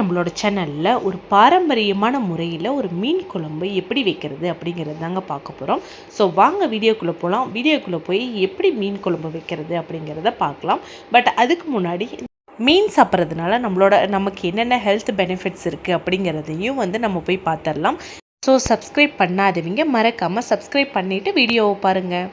நம்மளோட சேனலில் ஒரு பாரம்பரியமான முறையில் ஒரு மீன் குழம்பு எப்படி வைக்கிறது அப்படிங்கிறது தாங்க பார்க்க போகிறோம் ஸோ வாங்க வீடியோக்குள்ளே போகலாம் வீடியோக்குள்ளே போய் எப்படி மீன் குழம்பு வைக்கிறது அப்படிங்கிறத பார்க்கலாம். பட் அதுக்கு முன்னாடி மீன் சாப்பிட்றதுனால நம்மளோட நமக்கு என்னென்ன ஹெல்த் பெனிஃபிட்ஸ் இருக்குது அப்படிங்கிறதையும் வந்து நம்ம போய் பார்த்துடலாம். ஸோ சப்ஸ்கிரைப் பண்ணாதவங்க மறக்காமல் சப்ஸ்கிரைப் பண்ணிவிட்டு வீடியோவை பாருங்கள்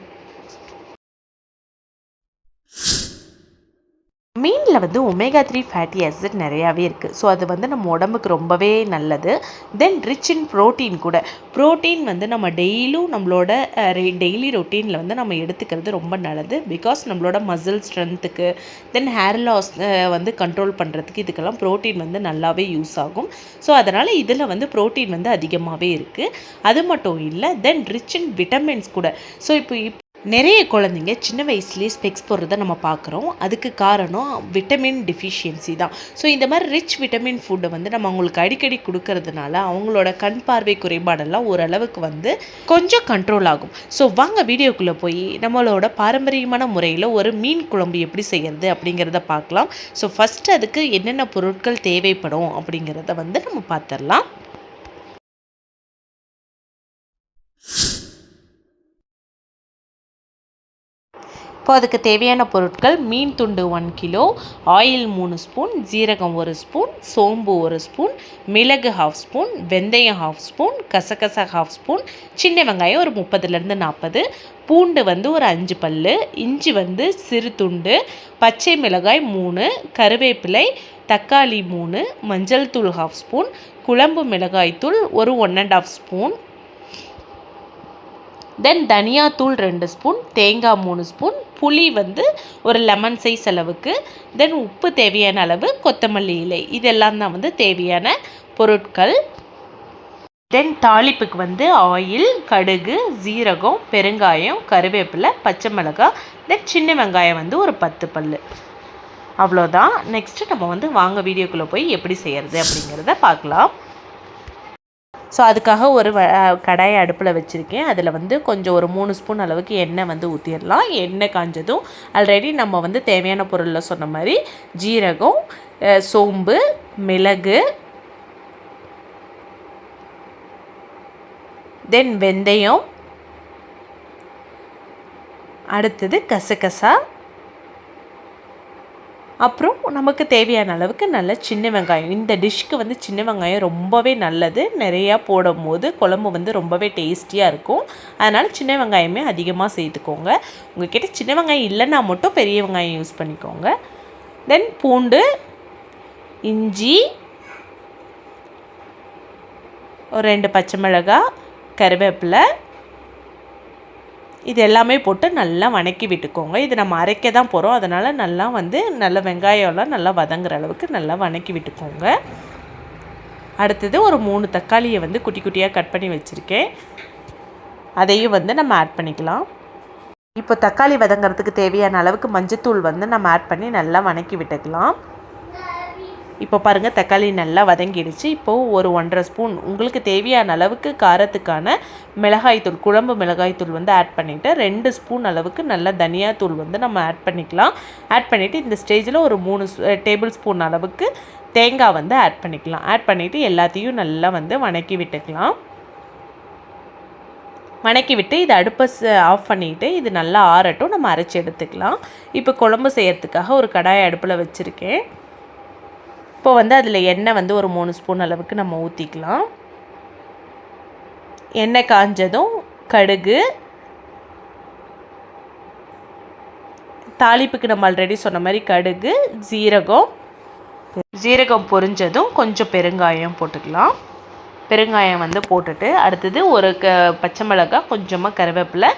மீனில் வந்து ஒமேகா த்ரீ ஃபேட்டி ஆசிட் நிறையாவே இருக்குது ஸோ அது வந்து நம்ம உடம்புக்கு ரொம்பவே நல்லது. தென் ரிச் இன் ப்ரோட்டீன் கூட. ப்ரோட்டீன் வந்து நம்ம டெய்லியும் நம்மளோட டெய்லி ரொட்டீனில் வந்து நம்ம எடுத்துக்கிறது ரொம்ப நல்லது. பிகாஸ் நம்மளோட மசில் ஸ்ட்ரென்த்துக்கு தென் ஹேர் லாஸ் வந்து கண்ட்ரோல் பண்ணுறதுக்கு இதுக்கெல்லாம் ப்ரோட்டீன் வந்து நல்லாவே யூஸ் ஆகும். ஸோ அதனால் இதில் வந்து ப்ரோட்டீன் வந்து அதிகமாகவே இருக்குது அது மட்டும் இல்லை தென் ரிச் இன் விட்டமின்ஸ் கூட. ஸோ இப்போ நிறைய குழந்தைங்க சின்ன வயசுலேயே ஸ்பெக்ஸ் போடுறத நம்ம பார்க்குறோம். அதுக்கு காரணம் விட்டமின் டிஃபிஷியன்சி தான். ஸோ இந்த மாதிரி ரிச் விட்டமின் ஃபுட்டை வந்து நம்ம அவங்களுக்கு அடிக்கடி கொடுக்கறதுனால அவங்களோட கண் பார்வை குறைபாடெல்லாம் ஓரளவுக்கு வந்து கொஞ்சம் கண்ட்ரோல் ஆகும். ஸோ வாங்க வீடியோக்குள்ளே போய் நம்மளோட பாரம்பரியமான முறையில் ஒரு மீன் குழம்பு எப்படி செய்கிறது அப்படிங்கிறத பார்க்கலாம். ஸோ ஃபஸ்ட்டு அதுக்கு என்னென்ன பொருட்கள் தேவைப்படும் அப்படிங்கிறத வந்து நம்ம பார்த்துடலாம். இப்போ அதுக்கு தேவையான பொருட்கள் மீன் துண்டு ஒன் கிலோ ஆயில் மூணு ஸ்பூன் ஜீரகம் ஒரு ஸ்பூன் சோம்பு ஒரு ஸ்பூன் மிளகு ஹாஃப் ஸ்பூன் வெந்தயம் ஹாஃப் ஸ்பூன் கசகசா ஹாஃப் ஸ்பூன் சின்ன வெங்காயம் ஒரு முப்பதுலேருந்து நாற்பது பூண்டு வந்து ஒரு அஞ்சு பல் இஞ்சி வந்து சிறு துண்டு பச்சை மிளகாய் மூணு கருவேப்பிலை தக்காளி மூணு மஞ்சள் தூள் ஹாஃப் ஸ்பூன் குழம்பு மிளகாய் தூள் ஒரு one and half spoon then தனியாத்தூள் ரெண்டு ஸ்பூன் தேங்காய் மூணு ஸ்பூன் புளி வந்து ஒரு லெமன் சைஸ் அளவுக்கு. தென் உப்பு தேவையான அளவு கொத்தமல்லி இலை. இதெல்லாம் தான் வந்து தேவையான பொருட்கள். தென் தாளிப்புக்கு வந்து ஆயில் கடுகு ஜீரகம் பெருங்காயம் கருவேப்பிலை பச்சை மிளகாய். தென் சின்ன வெங்காயம் வந்து ஒரு பத்து பல் அவ்வளோதான் நெக்ஸ்ட்டு நம்ம வந்து வாங்க வீடியோக்குள்ளே போய் எப்படி செய்கிறது அப்படிங்கிறத பார்க்கலாம். ஸோ அதுக்காக ஒரு கடாயை அடுப்பில் வச்சுருக்கேன். அதில் வந்து கொஞ்சம் ஒரு மூணு ஸ்பூன் அளவுக்கு எண்ணெய் வந்து ஊற்றிடலாம் எண்ணெய் காஞ்சதும் ஆல்ரெடி நம்ம வந்து தேவையான பொருளில் சொன்ன மாதிரி ஜீரகம் சோம்பு மிளகு தென் வெந்தயம் அடுத்தது கசகசா அப்புறம் நமக்கு தேவையான அளவுக்கு நல்ல சின்ன வெங்காயம். இந்த டிஷ்க்கு வந்து சின்ன வெங்காயம் ரொம்பவே நல்லது. நிறையா போடும் போது குழம்பு வந்து ரொம்பவே டேஸ்டியாக இருக்கும். அதனால் சின்ன வெங்காயமே அதிகமாக சேர்த்துக்கோங்க. உங்கள்கிட்ட சின்ன வெங்காயம் இல்லைன்னா மட்டும் பெரிய வெங்காயம் யூஸ் பண்ணிக்கோங்க. தென் பூண்டு இஞ்சி ஒரு ரெண்டு பச்சை மிளகாய் கருவேப்பிலை இது எல்லாமே போட்டு நல்லா வணக்கி விட்டுக்கோங்க. இது நம்ம அரைக்க தான் போகிறோம் அதனால் நல்லா வந்து நல்ல வெங்காயம்லாம் நல்லா வதங்குற அளவுக்கு நல்லா வணக்கி விட்டுக்கோங்க. அடுத்தது ஒரு மூணு தக்காளியை வந்து குட்டி குட்டியாக கட் பண்ணி வச்சுருக்கேன். அதையும் வந்து நம்ம ஆட் பண்ணிக்கலாம். இப்போ தக்காளி வதங்கிறதுக்கு தேவையான அளவுக்கு மஞ்சத்தூள் வந்து நம்ம ஆட் பண்ணி நல்லா வணக்கி விட்டுக்கலாம். இப்போ பாருங்கள் தக்காளி நல்லா வதங்கிடுச்சு. இப்போது ஒரு ஒன்றரை ஸ்பூன் உங்களுக்கு தேவையான அளவுக்கு காரத்துக்கான மிளகாய்த்தூள் குழம்பு மிளகாய்த்தூள் வந்து ஆட் பண்ணிவிட்டு ரெண்டு ஸ்பூன் அளவுக்கு நல்ல தனியாத்தூள் வந்து நம்ம ஆட் பண்ணிக்கலாம். ஆட் பண்ணிவிட்டு இந்த ஸ்டேஜில் ஒரு மூணு டேபிள் ஸ்பூன் அளவுக்கு தேங்காய் வந்து ஆட் பண்ணிக்கலாம். ஆட் பண்ணிவிட்டு எல்லாத்தையும் நல்லா வந்து வணக்கி விட்டுக்கலாம். வணக்கி விட்டு இது அடுப்பை ஆஃப் பண்ணிவிட்டு இது நல்லா ஆறட்டும். நம்ம அரைச்சி எடுத்துக்கலாம். இப்போ குழம்பு செய்கிறதுக்காக ஒரு கடாயை அடுப்பில் வச்சுருக்கேன். இப்போ வந்து அதில் எண்ணெய் வந்து ஒரு மூணு ஸ்பூன் அளவுக்கு நம்ம ஊற்றிக்கலாம் எண்ணெய் காஞ்சதும் கடுகு. தாளிப்புக்கு நம்ம ஆல்ரெடி சொன்ன மாதிரி கடுகு ஜீரகம் ஜீரகம் பொரிஞ்சதும் கொஞ்சம் பெருங்காயம் போட்டுக்கலாம். பெருங்காயம் வந்து போட்டுட்டு அடுத்தது ஒரு க பச்சை மிளகாய் கொஞ்சமாக கருவேப்பிலை.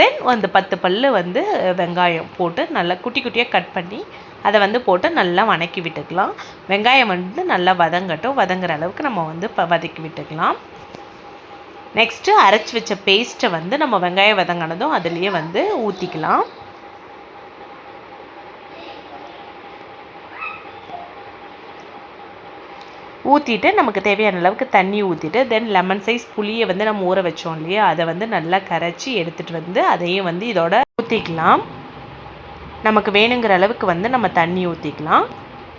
தென் வந்து பத்து பல் வந்து வெங்காயம் போட்டு நல்லா குட்டி குட்டியாக கட் பண்ணி அதை வந்து போட்டு நல்லா வணக்கி விட்டுக்கலாம். வெங்காயம் வந்து நல்லா வதங்கட்டும். வதங்குற அளவுக்கு நம்ம வந்து வதக்கி விட்டுக்கலாம். நெக்ஸ்ட்டு அரைச்சி வச்ச பேஸ்ட்டை வந்து நம்ம வெங்காயம் வதங்கினதும் அதுலேயே வந்து ஊற்றிக்கலாம் ஊற்றிட்டு நமக்கு தேவையான அளவுக்கு தண்ணி ஊற்றிட்டு தென் லெமன் சைஸ் புளியை வந்து நம்ம ஊற வச்சோம் இல்லையா அதை வந்து நல்லா கரைச்சி எடுத்துகிட்டு வந்து அதையும் வந்து இதோட ஊற்றிக்கலாம் நமக்கு வேணுங்கிற அளவுக்கு வந்து நம்ம தண்ணி ஊற்றிக்கலாம்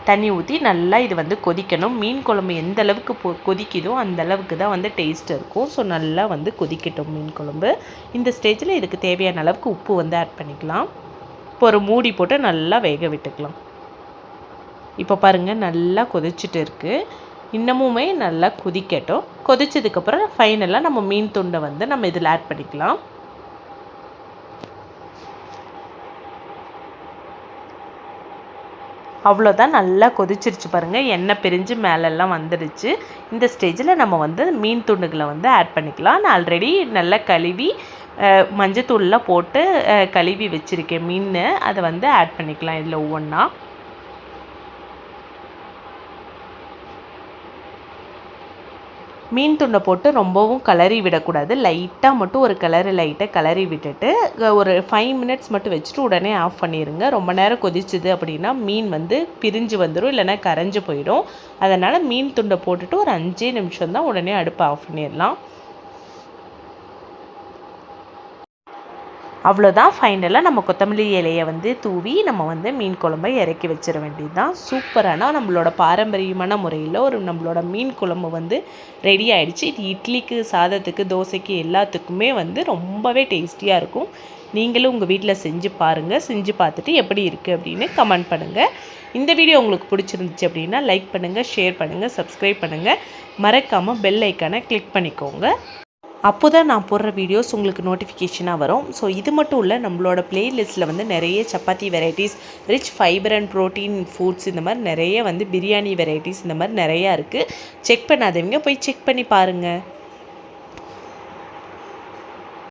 தண்ணி ஊற்றி நல்லா இது வந்து கொதிக்கணும். மீன் குழம்பு எந்த அளவுக்கு பொ கொதிக்குதோ அந்த அளவுக்கு தான் வந்து டேஸ்ட் இருக்கும். ஸோ நல்லா வந்து கொதிக்கட்டும் மீன் குழம்பு. இந்த ஸ்டேஜில் இதுக்கு தேவையான அளவுக்கு உப்பு வந்து ஆட் பண்ணிக்கலாம். இப்போ ஒரு மூடி போட்டு நல்லா வேக விட்டுக்கலாம். இப்போ பாருங்கள் நல்லா கொதிச்சுட்டு இருக்குது இன்னமுமே நல்லா கொதிக்கட்டும். கொதிச்சதுக்கப்புறம் ஃபைனலாக நம்ம மீன் துண்டை வந்து நம்ம இதில் ஆட் பண்ணிக்கலாம். அவ்வளோதான் நல்லா கொதிச்சிருச்சு பாருங்கள் எண்ணெய் பிரிஞ்சு மேலெல்லாம் வந்துடுச்சு. இந்த ஸ்டேஜில் நம்ம வந்து மீன் துண்டுகளை வந்து ஆட் பண்ணிக்கலாம். நான் ஆல்ரெடி நல்லா கழுவி மஞ்சத்தூள்லாம் போட்டு கழுவி வச்சுருக்கேன் மீன். அதை வந்து ஆட் பண்ணிக்கலாம் இதில் ஒவ்வொன்றா மீன் துண்டை போட்டு ரொம்பவும் கலரி விடக்கூடாது. லைட்டாக மட்டும் ஒரு கலரு லைட்டாக கலரி விட்டுட்டு ஒரு ஃபைவ் மினிட்ஸ் மட்டும் வச்சுட்டு உடனே ஆஃப் பண்ணிடுங்க ரொம்ப நேரம் கொதிச்சுது அப்படின்னா மீன் வந்து பிரிஞ்சு வந்துடும் இல்லைன்னா கரைஞ்சி போயிடும். அதனால் மீன் துண்டை போட்டுட்டு ஒரு அஞ்சே நிமிஷம் தான் உடனே அடுப்பை ஆஃப் பண்ணிடலாம். அவ்வளோதான் ஃபைனலாக நம்ம கொத்தமல்லி இலையை வந்து தூவி நம்ம வந்து மீன் குழம்பை இறக்கி வச்சிட வேண்டியது தான் சூப்பரான நம்மளோட பாரம்பரியமான முறையில் ஒரு நம்மளோட மீன் குழம்பு வந்து ரெடி ஆகிடுச்சு இது இட்லிக்கு சாதத்துக்கு தோசைக்கு எல்லாத்துக்குமே வந்து ரொம்பவே டேஸ்டியாக இருக்கும். நீங்களும் உங்கள் வீட்டில் செஞ்சு பாருங்கள் செஞ்சு பார்த்துட்டு எப்படி இருக்குது அப்படின்னு கமெண்ட் பண்ணுங்கள் இந்த வீடியோ உங்களுக்கு பிடிச்சிருந்துச்சு அப்படின்னா லைக் பண்ணுங்கள் ஷேர் பண்ணுங்கள் சப்ஸ்கிரைப் பண்ணுங்கள் மறக்காமல் பெல் ஐக்கானை கிளிக் பண்ணிக்கோங்க. அப்போ தான் நான் போடுற வீடியோஸ் உங்களுக்கு நோட்டிஃபிகேஷனாக வரும். ஸோ இது மட்டும் இல்லை நம்மளோட பிளேலிஸ்ட்டில் வந்து நிறைய chapati varieties rich fibre and protein foods இந்த மாதிரி நிறைய வந்து பிரியாணி வெரைட்டிஸ் இந்த மாதிரி நிறையா இருக்குது செக் பண்ணாதவங்க போய் செக் பண்ணி பாருங்கள்